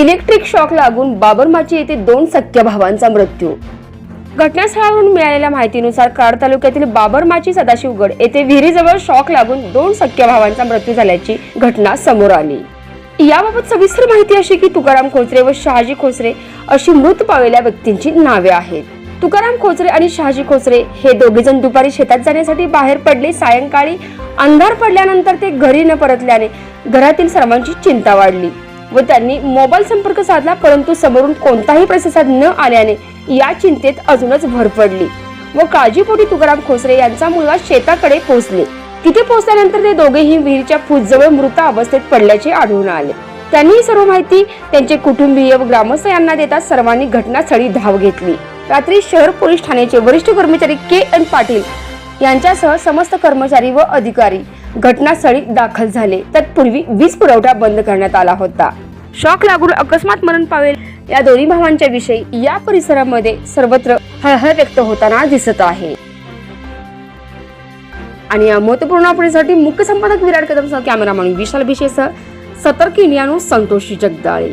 Electric shock लागून बाबरमाची येथे दोन सख्या भावांचा मृत्यू. घटनास्थळावरून मिळालेल्या माहितीनुसार कराड तालुक्यातील बाबरमाची सदाशिवगड येथे विहिरीजवळ शॉक लागून दोन सख्या भावांचा मृत्यू झाल्याची घटना समोर आली. याबाबत सविस्तर माहिती अशी की तुकाराम खोचरे व शहाजी खोचरे अशी मृत पावलेल्या व्यक्तींची नावे आहेत. तुकाराम खोचरे आणि शहाजी खोचरे हे दोघे जण दुपारी शेतात जाण्यासाठी बाहेर पडले सायंकाळी अंधार पडल्यानंतर ते घरी न परतल्याने घरातील सर्वांची चिंता वाढली. व त्यांनी मोबाईल संपर्क साधला परंतु समोरून कोणताही प्रतिसाद न आल्याने या चिंतेत अजूनच भर पडली. व काळजीपोटी तुकाराम खोसरे यांचा मुलगा शेताकडे पोहोचले. तिथे पोहोचल्यानंतर ते दोघेही विहिरीच्या फुटजवळ मृत अवस्थेत पडल्याचे आढळून आले. त्यांनी ही सर्व माहिती त्यांचे कुटुंबीय व ग्रामस्थ यांना देता सर्वांनी घटनास्थळी धाव घेतली. रात्री शहर पोलीस ठाण्याचे वरिष्ठ कर्मचारी के एन पाटील यांच्यासह समस्त कर्मचारी व अधिकारी घटनास्थळी दाखल झाले. तत्पूर्वी वीज पुरवठा बंद करण्यात आला होता. शॉक लागून अकस्मात मरण पावेल या दोन्ही भावांच्या विषयी या परिसरामध्ये सर्वत्र हळहळ व्यक्त होताना दिसत आहे. आणि या महत्त्वपूर्ण अपडेटसाठी मुख्य संपादक विराट कदमसह कॅमेरामॅन विशाल भिशेसह सतर्क इंडियानो संतोषी जगदाळे.